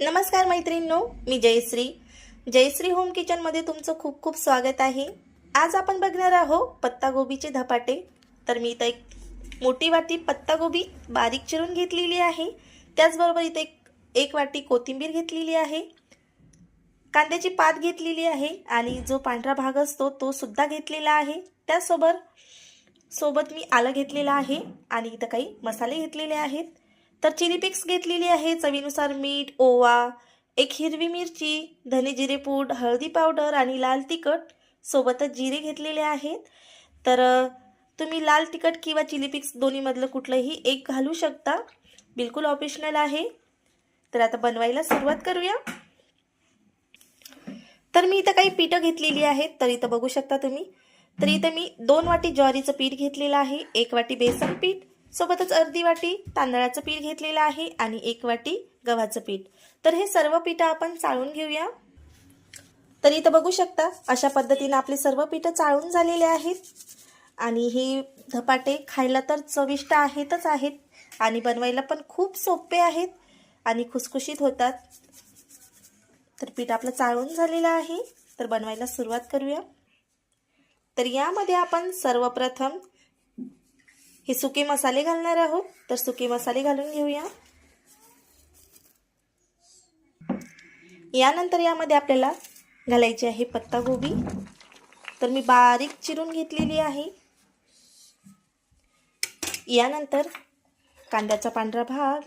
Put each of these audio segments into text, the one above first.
नमस्कार मैत्रिणींनो मी जयश्री. जयश्री होम किचनमध्ये तुमचं खूप खूप स्वागत आहे. आज आपण बघणार आहोत पत्तागोबीचे धपाटे. तर मी इथं एक मोठी वाटी पत्तागोबी बारीक चिरून घेतलेली आहे. त्याचबरोबर इथे एक एक वाटी कोथिंबीर घेतलेली आहे. कांद्याची पात घेतलेली आहे आणि जो पांढरा भाग असतो तो सुद्धा घेतलेला आहे. त्यासोबत सोबत मी आलं घेतलेलं आहे आणि इथं काही मसाले घेतलेले आहेत. तर चिली पिक्स घेतलेली आहे. चवीनुसार मीठ ओवा एक हिरवी मिरची धने जिरे पूड हळदी पावडर आणि लाल तिखट सोबतच जिरे घेतलेले आहेत. तर तुम्ही लाल तिखट किंवा चिली पिक्स दोन्हीमधलं कुठलंही एक घालू शकता. बिलकुल ऑप्शनल आहे. तर आता बनवायला सुरुवात करूया. तर मी इथं काही पिठं घेतलेली आहेत. तर इथं बघू शकता तुम्ही. तर इथं मी दोन वाटी ज्वारीचं पीठ घेतलेलं आहे. एक वाटी बेसन पीठ सोबतच अर्धी वाटी तांदळाचं पीठ घेतलेलं आहे आणि एक वाटी गव्हाचं पीठ. तर हे सर्व पिठं आपण चाळून घेऊया. तर इथं बघू शकता अशा पद्धतीनं आपले सर्व पिठं चाळून झालेले आहेत. आणि हे धपाटे खायला तर चविष्ट आहेतच आहेत आणि बनवायला पण खूप सोपे आहेत आणि खुसखुशीत होतात. तर पीठ आपलं चाळून झालेलं आहे. तर बनवायला सुरुवात करूया. तर यामध्ये आपण सर्वप्रथम हे सुके मसाले घालणार आहोत. तर सुके मसाले घालून घेऊया. यानंतर यामध्ये आपल्याला घालायची आहे पत्तागोबी तर मी बारीक चिरून घेतलेली आहे. यानंतर कांद्याचा पांढरा भाग.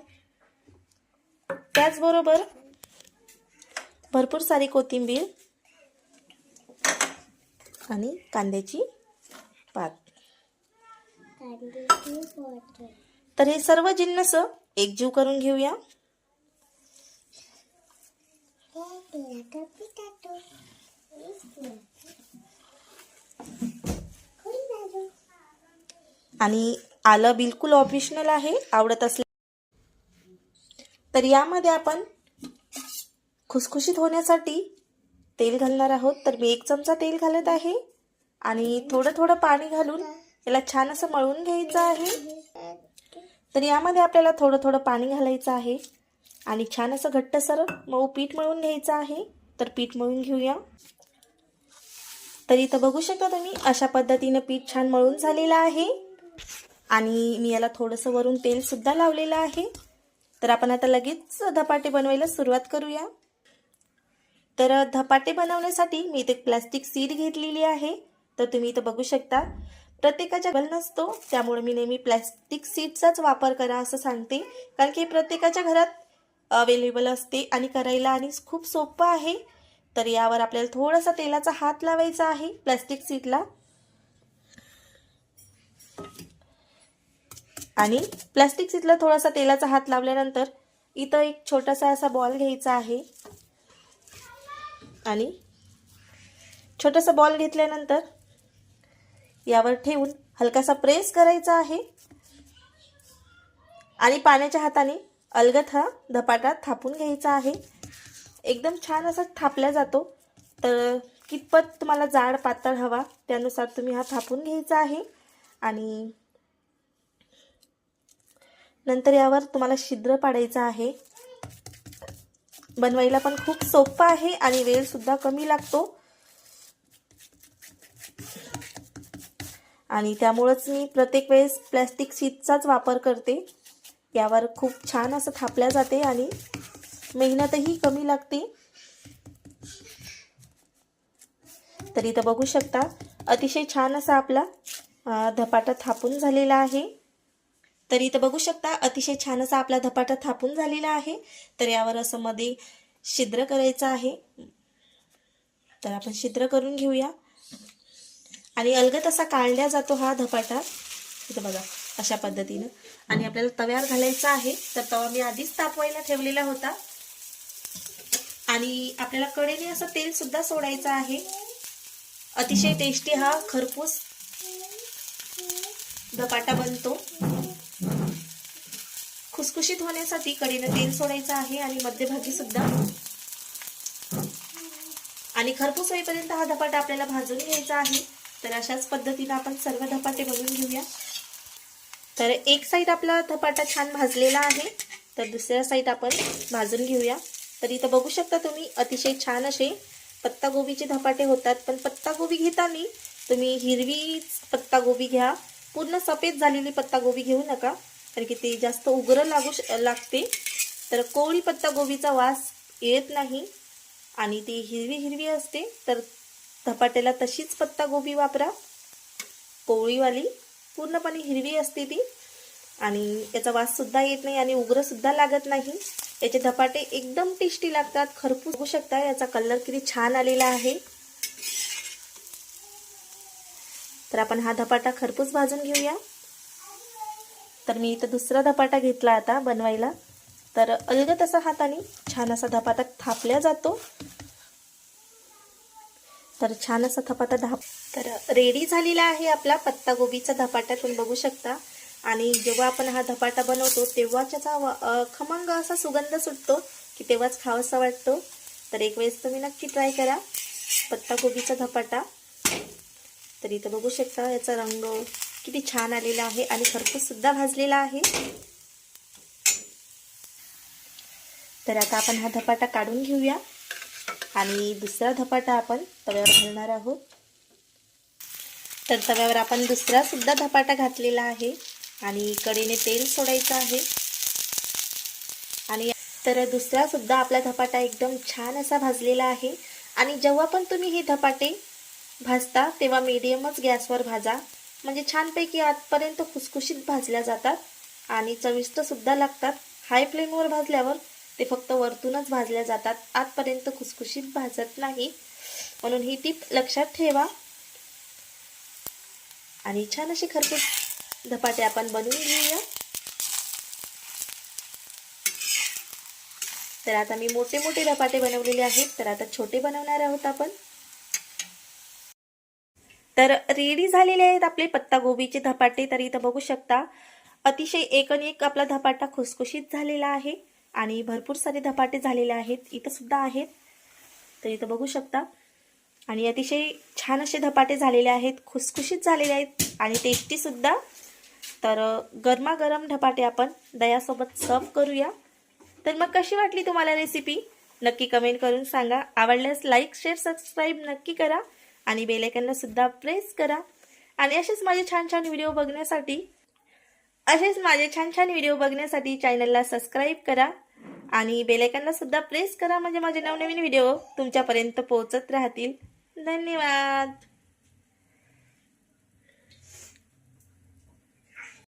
त्याचबरोबर भरपूर सारी कोथिंबीर आणि कांद्याची पात. तर हे सर्व जिन्नस एकजीव करून घेऊया. आणि आलं बिलकुल ऑप्शनल आहे आवडत असले. तर यामध्ये आपण खुसखुशीत होण्यासाठी तेल घालणार आहोत. तर मी एक चमचा तेल घालत आहे आणि थोडं थोडं पाणी घालून याला छान असं मळून घ्यायचं आहे. तर यामध्ये आपल्याला थोडं थोडं पाणी घालायचं आहे. आणि छान असं घट्टसर मऊ पीठ मळून घ्यायचं आहे. तर पीठ मळून घेऊया. तर इथं बघू शकता तुम्ही अशा पद्धतीनं पीठ छान मळून झालेलं आहे. आणि मी याला थोडंसं वरून तेलसुद्धा लावलेलं आहे. तर आपण आता लगेच धपाटे बनवायला सुरुवात करूया. तर धपाटे बनवण्यासाठी मी इथे प्लास्टिक सीड घेतलेली आहे. तर तुम्ही इथं बघू शकता प्रत्येकाच्या गल नसतो. त्यामुळे मी नेहमी प्लॅस्टिक सीटचाच वापर करा असं सांगते. कारण की प्रत्येकाच्या घरात अवेलेबल असते आणि करायला आणि खूप सोपं आहे. तर यावर आपल्याला थोडासा तेलाचा हात लावायचा आहे प्लॅस्टिक सीटला आणि प्लॅस्टिक सीटला थोडासा तेलाचा हात लावल्यानंतर इथं एक छोटासा असा बॉल घ्यायचा आहे. आणि छोटासा बॉल घेतल्यानंतर यावर ठेवून हलकासा प्रेस करायचा आहे. आणि पाण्याच्या हाताने अलगत हा धपाटा थापून घ्यायचा आहे. एकदम छान असा थापला जातो. तर कितपत तुम्हाला जाड पातळ हवा त्यानुसार तुम्ही हा थापून घ्यायचा आहे. आणि नंतर यावर तुम्हाला छिद्र पाडायचं आहे. बनवायला पण खूप सोपं आहे आणि वेळसुद्धा कमी लागतो. आणि त्यामुळंच मी प्रत्येक वेळेस प्लॅस्टिक शीटचाच वापर करते. यावर खूप छान असं थापल्या जाते आणि मेहनतही कमी लागते. तर इथं बघू शकता अतिशय छान असा आपला धपाटा थापून झालेला आहे. तर इथं बघू शकता अतिशय छान असा आपला धपाटा थापून झालेला आहे. तर यावर असं मध्ये छिद्र करायचं आहे. तर आपण छिद्र करून घेऊया. आणि अलगत असा काढल्या जातो हा धपाटा. इथं बघा अशा पद्धतीनं. आणि आपल्याला तव्यावर घालायचा आहे तर तवा मी आधीच तापवायला ठेवलेला होता. आणि आपल्याला कडेने असं तेल सुद्धा सोडायचं आहे. अतिशय टेस्टी हा खरपूस धपाटा बनतो. खुसखुशीत होण्यासाठी कडेनं तेल सोडायचं आहे आणि मध्यभागी सुद्धा. आणि खरपूस होईपर्यंत हा धपाटा आपल्याला भाजून घ्यायचा आहे. तर अशाच पद्धतीनं आपण सर्व धपाटे बनवून घेऊया. तर एक साईड आपला धपाटा छान भाजलेला आहे तर दुसऱ्या साईड आपण भाजून घेऊया. तर इथं बघू शकता तुम्ही अतिशय छान असे पत्तागोबीचे धपाटे होतात. पण पत्तागोबी घेताना तुम्ही हिरवी पत्तागोबी घ्या. पूर्ण सफेद झालेली पत्तागोबी घेऊ नका कारण की ते जास्त उग्र लागू श लागते. तर कोवळी पत्तागोबीचा वास येत नाही आणि ती हिरवी हिरवी असते. तर धपाट्याला तशीच पत्ता गोबी वापरा. कोवळीवाली पूर्णपणे हिरवी असते ती आणि याचा वाससुद्धा येत नाही आणि उग्रसुद्धा लागत नाही. याचे धपाटे एकदम टेस्टी लागतात. खरपूस होऊ शकता याचा कलर किती छान आलेला आहे. तर आपण हा धपाटा खरपूस भाजून घेऊया. तर मी इथं दुसरा धपाटा घेतला आता बनवायला. तर अलगत असा हाताने छान असा धपाटा थापल्या जातो. तर छान असा धपाटा धाप तर रेडी झालेला आहे आपला पत्तागोबीचा धपाटा तुम्ही बघू शकता. आणि जेव्हा आपण हा धपाटा बनवतो तेव्हा त्याचा व- खमंग असा सुगंध सुटतो की तेव्हाच खावासा वाटतो. तर एक वेळेस तुम्ही नक्की ट्राय करा पत्ताकोबीचा धपाटा. तर इथं बघू शकता याचा रंग किती छान आलेला आहे आणि खरपूससुद्धा भाजलेला आहे. तर आता आपण हा धपाटा काढून घेऊया. आणि दुसरा धपाटा आपण तव्यावर घालणार आहोत. तर तव्यावर आपण दुसरा सुद्धा धपाटा घातलेला आहे आणि कडेने तेल सोडायचं आहे. आणि तर दुसरा सुद्धा आपला धपाटा एकदम छान असा भाजलेला आहे. आणि जेव्हा पण तुम्ही हे धपाटे भाजता तेव्हा मीडियमच गॅसवर भाजा. म्हणजे छानपैकी आतपर्यंत खुसखुशीत भाजल्या जातात आणि चविष्टसुद्धा लागतात. हाय फ्लेमवर भाजल्यावर ते फक्त वरतूनच भाजल्या जातात. आतपर्यंत खुसखुशीत भाजत नाही. म्हणून ही टीप लक्षात ठेवा. आणि छान असे खरपूस धपाटे आपण बनवून घेऊया. तर आता मी मोठे मोठे धपाटे बनवलेले आहेत. तर आता छोटे बनवणार आहोत आपण. तर रेडी झालेले आहेत आपले पत्तागोबीचे धपाटे. तर इथं बघू शकता अतिशय एक एक आपला धपाटा खुसखुशीत झालेला आहे. आणि भरपूर सारे धपाटे झालेले आहेत. इथं सुद्धा आहेत. तर इथं बघू शकता. आणि अतिशय छान असे धपाटे झालेले आहेत. खुसखुशीत झालेले आहेत आणि टेस्टी सुद्धा. तर गरमागरम धपाटे आपण दयासोबत सर्व करूया. तर मग कशी वाटली तुम्हाला रेसिपी नक्की कमेंट करून सांगा. आवडल्यास लाईक शेअर सबस्क्राईब नक्की करा. आणि बेलायकनला सुद्धा प्रेस करा. आणि असेच माझे छान छान व्हिडिओ बघण्यासाठी असेच माझे छान छान व्हिडिओ बघण्यासाठी चॅनलला सबस्क्राईब करा आणि बेलायकनला सुद्धा प्रेस करा म्हणजे माझे नवनवीन व्हिडिओ तुमच्यापर्यंत पोहोचत राहतील. धन्यवाद.